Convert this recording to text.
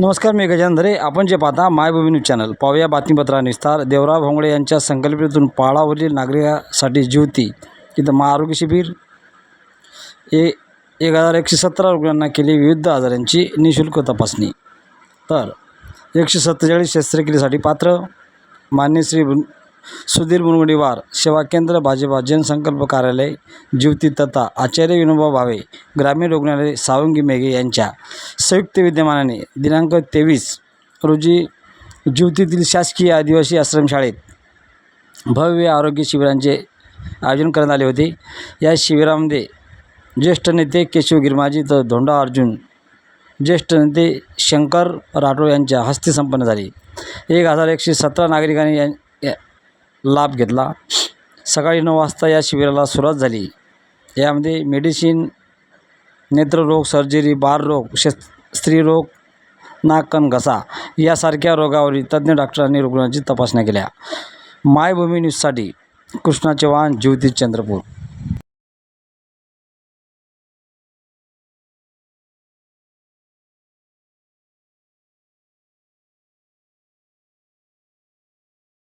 नमस्कार मी गजानन आपण जे पाहता मायभूमी न्यूज चॅनल पाहूया बातमीपत्रा निस्तार. देवराव भोंगडे यांच्या संकल्पनेतून पाळावरील नागरिकासाठी जीवती इथं महाआरोग्य शिबिर. ए एक हजार एकशे सतरा रुग्णांना केली विविध आजारांची निशुल्क तपासणी. तर एकशे सत्तेचाळीस शस्त्रक्रियेसाठी पात्र. मान्य श्री सुधीर मुनगंटीवार सेवा केंद्र भाजपा जनसंकल्प कार्यालय ज्योती तथा आचार्य विनोबा भावे ग्रामीण रुग्णालय सावंगी मेघे यांच्या संयुक्त विद्यमानाने दिनांक तेवीस रोजी ज्योतीतील शासकीय आदिवासी आश्रमशाळेत भव्य आरोग्य शिबिरांचे आयोजन करण्यात आले होते. या शिबिरामध्ये ज्येष्ठ नेते केशव गिरमाजी तर धोंडा अर्जुन ज्येष्ठ नेते शंकर राठोड यांच्या हस्ते संपन्न झाली. एक हजार एकशे सतरा नागरिकांनी या या- लाभ घेतला. सकाळी नऊ वाजता या शिबिराला सुरुवात झाली. यामध्ये मेडिसिन नेत्ररोग सर्जरी बालरोग शस् स्त्रीरोग नाक घसा यासारख्या रोगावरील तज्ज्ञ डॉक्टरांनी रुग्णांची तपासण्या केल्या. मायभूमी न्यूजसाठी कृष्णा चव्हाण ज्योती चंद्रपूर.